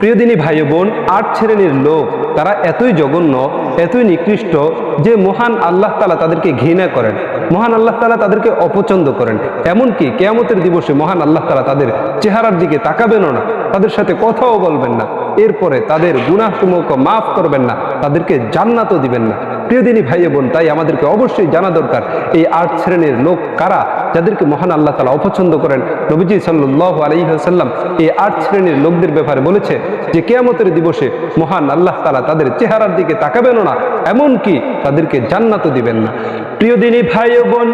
প্রিয় দিনী ভাই বোন, আট শ্রেণির লোক, তারা এতই জঘন্য, এতই নিকৃষ্ট যে মহান আল্লাহ তালা তাদেরকে ঘৃণা করেন, মহান আল্লাহ তালা তাদেরকে অপছন্দ করেন। এমনকি কেয়ামতের দিবসে মহান আল্লাহ তালা তাদের চেহারার দিকে তাকাবেনও না, তাদের সাথে কথাও বলবেন না, এরপরে তাদের গুণাসমূহকে মাফ করবেন না, তাদেরকে জান্নাতও দিবেন না। প্রিয় দিনী ভাই বোন, তাই আমাদেরকে অবশ্যই জানা দরকার, এই আট শ্রেণির লোক কারা যাদেরকে মহান আল্লাহ তালা অপছন্দ করেন? নবীজি সাল্লাহ আলহিহাসাল্লাম এই আট শ্রেণির লোকদের ব্যাপারে বলেছে যে, কেয়ামতের দিবসে মহান আল্লাহ তালা তাদের চেহারার দিকে তাকাবেন না, এমনকি তাদেরকে জান্নাতও দিবেন না। প্রিয় দিনী ভাই বোন,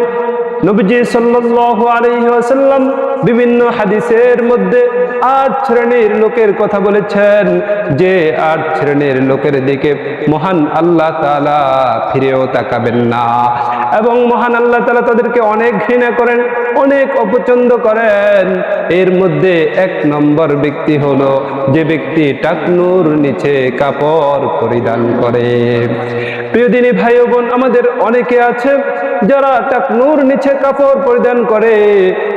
নবীজি সাল্লাহ আলহিহাসাল্লাম বিভিন্ন হাদিসের মধ্যে আট শ্রেণির লোকের কথা বলেছেন। যে আট শ্রেণির লোকের দিকে মহান আল্লাহ তালা ফিরেও তাকাবেন না এবং মহান আল্লাহ তালা তাদেরকে অনেক ঘৃণা করেন, অনেক অপছন্দ করেন। এর মধ্যে এক নম্বর ব্যক্তি হলো যে ব্যক্তি টাকনুর নিচে কাপড় পরিধান করে। প্রিয় দিনী ভাই বোন, আমাদের অনেকে আছে যারা টাকনুর নিচে কাপড় পরিধান করে।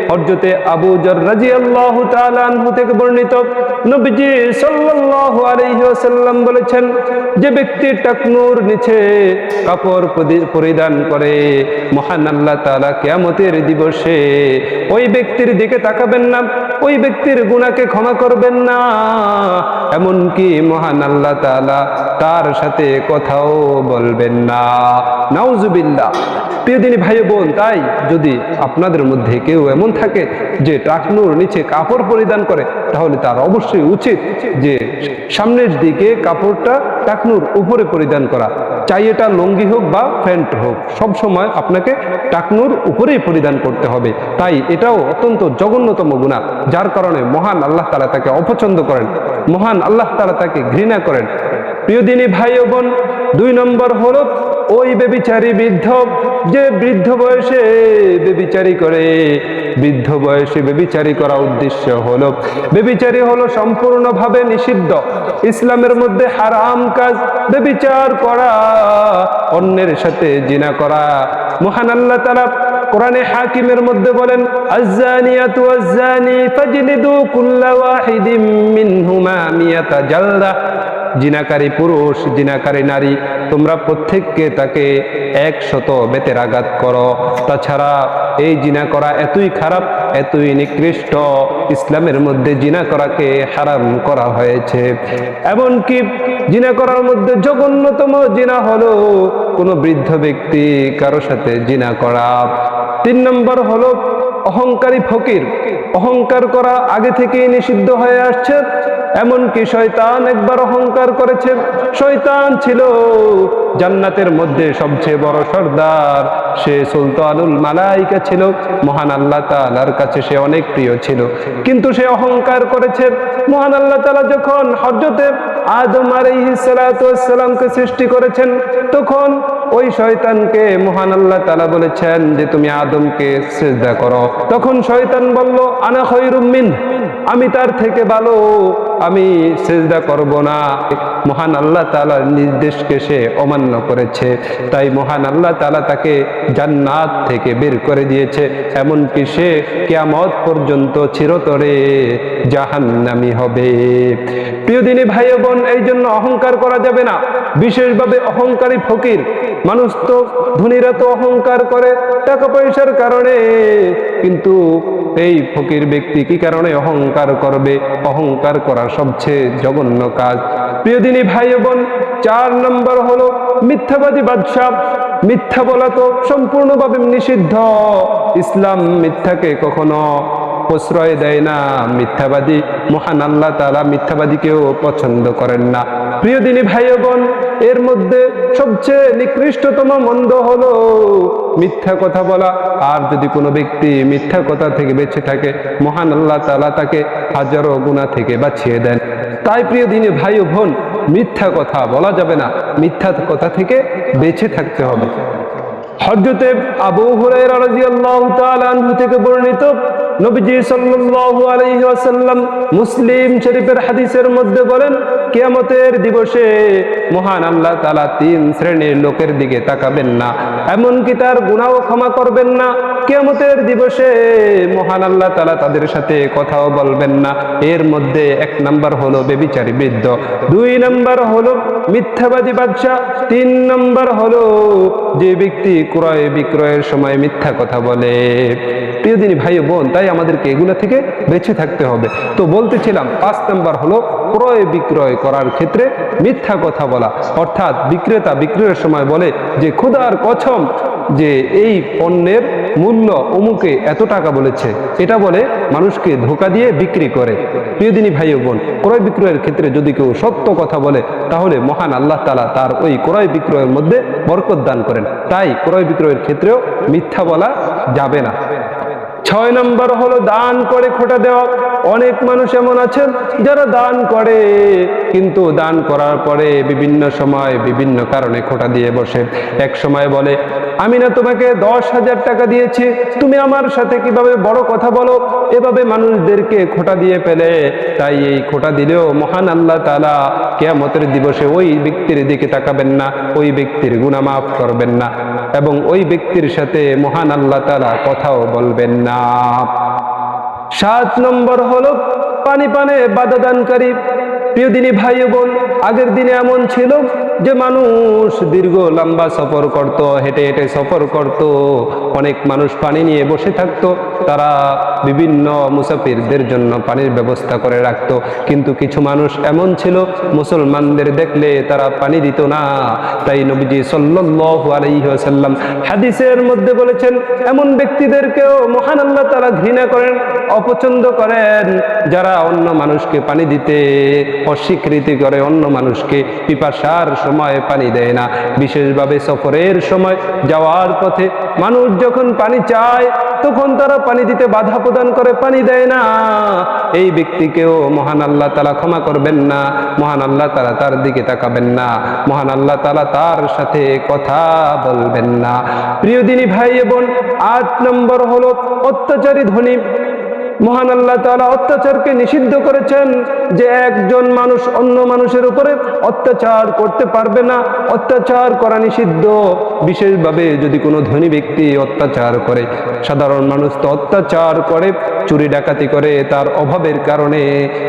হরজতে আবু জর রাজি আল্লাহ থেকে বর্ণিত নবীজি সাল্লাল্লাহু ওয়াসাল্লাম বলেছেন, যে ব্যক্তি টাকনুর নিচে কাপড় পরিধান করে, মহান আল্লাহ তাআলা কিয়ামতের দিবসে ওই ব্যক্তির দিকে তাকাবেন না, ওই ব্যক্তির গুনাহকে ক্ষমা করবেন না। এমনকি মহান আল্লাহ তাআলা তার সাথে কথাও বলবেন না। নাউজুবিল্লাহ। প্রিয় দিনী ভাই বোন, তাই যদি আপনাদের মধ্যে কেউ এমন থাকে যে টাকনুর নিচে কাপড় পরিধান করে, তাহলে তার অবশ্যই উচিত যে সামনের দিকে কাপড়টা টাকনুর উপরে পরিধান করা। চাই এটা লঙ্গি হোক বা প্যান্ট হোক, সব সময় আপনাকে টাকনুর উপরেই পরিধান করতে হবে। তাই এটাও অত্যন্ত জঘন্যতম গুণা যার কারণে মহান আল্লাহ তালা তাকে অপছন্দ করেন, মহান আল্লাহ তালা তাকে ঘৃণা করেন। প্রিয় দিনী ভাই বোন, দুই নম্বর হলো ওই বেবিচারী বৃদ্ধ, যে বৃদ্ধ বয়সে বেবিচারি করে। বৃদ্ধ বয়সে বেবিচারি করা উদ্দেশ্য হলো, বেবিচারি হলো সম্পূর্ণভাবে নিষিদ্ধ। ইসলামের মধ্যে হারাম কাজ বেবিচার করা, অন্যের সাথে জিনা করা। মহান আল্লাহ তারা কোরআনে হাকিমের মধ্যে বলেন, আজ্জানিয়াতু আজ্জানি ফাজলিদু কুল্লা ওয়াহিদিম মিনহুমা মিয়াতা জালদা। জিনাকারী পুরুষ, জিনাকারী নারী, তোমরা প্রত্যেককে তাকে একশত বেতের আঘাত করো। তাছাড়া এই জিনা করা এতই খারাপ, এতই নিকৃষ্ট, ইসলামের মধ্যে জিনা করাকে হারাম করা হয়েছে। এমনকি জিনা করার মধ্যে জঘন্যতম জিনা হলো কোনো বৃদ্ধ ব্যক্তি কারও সাথে জিনা করা। তিন নম্বর হলো অহংকারী ফকির। অহংকার করা আগে থেকেই নিষিদ্ধ হয়ে আসছে। এমনকি শয়তান একবার অহংকার করেছে। শয়তান ছিল জান্নাতের মধ্যে সবচেয়ে বড় সর্দার। সে সুলতানুল মালাইকা ছিল। মহান আল্লাহ তালার কাছে সে অনেক প্রিয় ছিল। কিন্তু সে অহংকার করেছে। মহান আল্লাহ তালা যখন হজরতে আদম আলাইহিসালামকে সৃষ্টি করেছেন, তখন ওই শয়তানকে মহান আল্লাহ তালা বলেছেন যে, তুমি আদমকে সেজদা করো। তখন শয়তান বলল, আনা খৈরুমিন আমি তার থেকে ভালো আমি সেজদা করব না। মহান আল্লাহ তালার নির্দেশকে সে অমান্য করেছে। তাই মহান আল্লাহ তালা তাকে জান্নাত থেকে বের করে দিয়েছে। এমনকি সে কেয়ামত পর্যন্ত চিরতরে জাহান্নামি হবে। প্রিয় দিনী ভাই বোন এই জন্য অহংকার করা যাবে না। বিশেষভাবে অহংকারী ফকির। মানুষ তো ধনীরা তো অহংকার করে টাকা পয়সার কারণে। কিন্তু এই ফকির ব্যক্তি কি কারণে অহংকার করবে? অহংকার করা সবচেয়ে জঘন্য কাজ। প্রিয় দিনী ভাই বোন, চার নম্বর হলো মিথ্যাবাদী বাদশাহ। মিথ্যা বলা তো সম্পূর্ণভাবে নিষিদ্ধ। ইসলাম মিথ্যাকে কখনো প্রশ্রয় দেয় না, মিথ্যাবাদী। মহান আল্লাহ তালা মিথ্যাবাদীকেও পছন্দ করেন না। প্রিয় দিনী ভাই বোন এর মধ্যে সবচেয়ে নিকৃষ্টতম মন্দ হলো মিথ্যা কথা বলা। আর যদি কোনো ব্যক্তি মিথ্যা কথা থেকে বেঁচে থাকে, মহান আল্লাহ তালা তাকে হাজারো গুণা থেকে বাঁচিয়ে দেন। তাই প্রিয় দিনে ভাই বোন মিথ্যা কথা বলা যাবে না। মিথ্যা কথা থেকে বেঁচে থাকতে হবে। হজরতে আবু রাদিয়াল্লাহু তাআলা আনহু থেকে বর্ণিত নবীজি সাল্লাল্লাহু আলাইহি ওয়াসাল্লাম মুসলিম শরীফের হাদিসের মধ্যে বলেন, কিয়ামতের দিবসে মহান আল্লাহ তাআলা তিন শ্রেণির লোকের দিকে তাকাবেন না, এমনকি তার গুনাহ ক্ষমা করবেন না। কিয়ামতের দিবসে মহান আল্লাহ তাআলা তাদের সাথে কথাও বলবেন না। এর মধ্যে এক নাম্বার হলো বেবিচারী বৃদ্ধ, দুই নাম্বার হলো মিথ্যাবাদী বাদশাহ, তিন নাম্বার হলো যে ব্যক্তি ক্রয় বিক্রয়ের সময় মিথ্যা কথা বলে। প্রিয় দিনী ভাই বোন, তাই আমাদেরকে এগুলো থেকে বেঁচে থাকতে হবে। তো বলতেছিলাম, পাঁচ নাম্বার হলো ক্রয় বিক্রয় করার ক্ষেত্রে মিথ্যা কথা বলা। অর্থাৎ বিক্রেতা বিক্রয়ের সময় বলে যে, খুদার কছম যে এই পণ্যের মূল্য অমুকে এত টাকা বলেছে। এটা বলে মানুষকে ধোকা দিয়ে বিক্রি করে। প্রিয়দিনী ভাই বোন, ক্রয় বিক্রয়ের ক্ষেত্রে যদি কেউ সত্য কথা বলে, তাহলে মহান আল্লাহ তালা তার ওই ক্রয় বিক্রয়ের মধ্যে বরকত দান করেন। তাই ক্রয় বিক্রয়ের ক্ষেত্রেও মিথ্যা বলা যাবে না। ছয় নম্বর হলো দান করে খোটা দেওয়া। অনেক মানুষ এমন আছেন যারা দান করে, কিন্তু দান করার পরে বিভিন্ন সময় বিভিন্ন কারণে খোটা দিয়ে বসে। এক সময় বলে আমি না তোমাকে দশ হাজার টাকা দিয়েছি। তুমি আমার সাথে কীভাবে বড় কথা বলো? এভাবে মানুষদেরকে খোটা দিয়ে ফেলে। তাই এই খোটা দিলেও মহান আল্লাহ তালা কেয়ামতের দিবসে ওই ব্যক্তির দিকে তাকাবেন না, ওই ব্যক্তির গুণা মাফ করবেন না এবং ওই ব্যক্তির সাথে মহান আল্লাহ তালা কথাও বলবেন না। সাত নম্বর হলো পানি পানে বাধা দানকারী। প্রিয় দিনী ভাই বোন, আগের দিনে এমন ছিল যে মানুষ দীর্ঘ লম্বা সফর করত, হেঁটে হেঁটে সফর করত, অনেক মানুষ পানি নিয়ে বসে থাকতো, তারা বিভিন্ন মুসাফিরদের জন্য পানির ব্যবস্থা করে রাখতো। কিন্তু কিছু মানুষ এমন ছিল, মুসলমানদের দেখলে তারা পানি দিত না। তাই নবীজি আলাইহি হাদিসের মধ্যে বলেছেন, এমন ব্যক্তিদেরকেও মহান আল্লাহ তারা ঘৃণা করেন, অপছন্দ করেন। যারা অন্য মানুষকে পানি দিতে, অস্বীকৃতি করে অন্য মানুষকে পিপাসার সময় পানি দেয় না। বিশেষভাবে সফরের সময় যাওয়ার পথে মানুষ যখন পানি চায়, তখন তারা পানি দিতে বাধা প্রদান করে, পানি দেয় না। এই ব্যক্তিকেও মহান আল্লাহ তালা ক্ষমা করবেন না। মহান আল্লাহ তালা তার দিকে তাকাবেন না। মহান আল্লাহ তালা তার সাথে কথা বলবেন না। প্রিয় দিনী ভাই বোন, আট নম্বর হলো অত্যাচারী ধনী মহান আল্লাহ তালা অত্যাচারকে নিষিদ্ধ করেছেন যে একজন মানুষ অন্য মানুষের উপরে অত্যাচার করতে পারবে না। অত্যাচার করা নিষিদ্ধ। বিশেষভাবে যদি কোনো ধনী ব্যক্তি অত্যাচার করে, সাধারণ মানুষ তো অত্যাচার করে চুরি ডাকাতি করে তার অভাবের কারণে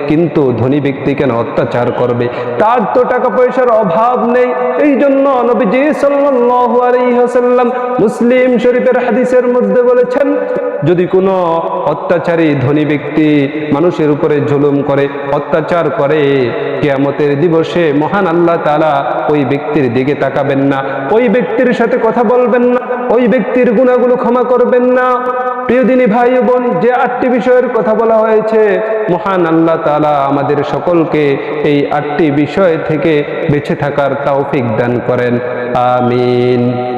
কিন্তু ধনী ব্যক্তি কেন অত্যাচার করবে? তার তো টাকা পয়সার অভাব নেই। এই জন্য নবীজি ওয়াসাল্লাম মুসলিম শরীফের হাদিসের মধ্যে বলেছেন, যদি কোনো অত্যাচারী ধনী ব্যক্তি মানুষের উপরে জুলুম করে, অত্যাচার করে, কেয়ামতের দিবসে মহান আল্লাহ তাআলা ওই ব্যক্তির দিকে তাকাবেন না, ওই ব্যক্তির সাথে কথা বলবেন না, ওই ব্যক্তির গুণাগুলো ক্ষমা করবেন না। প্রিয় দিনী ভাই বোন, যে আটটি বিষয়ের কথা বলা হয়েছে। মহান আল্লাহ তালা আমাদের সকলকে এই আটটি বিষয় থেকে বেঁচে থাকার তৌফিক দান করেন। আমিন।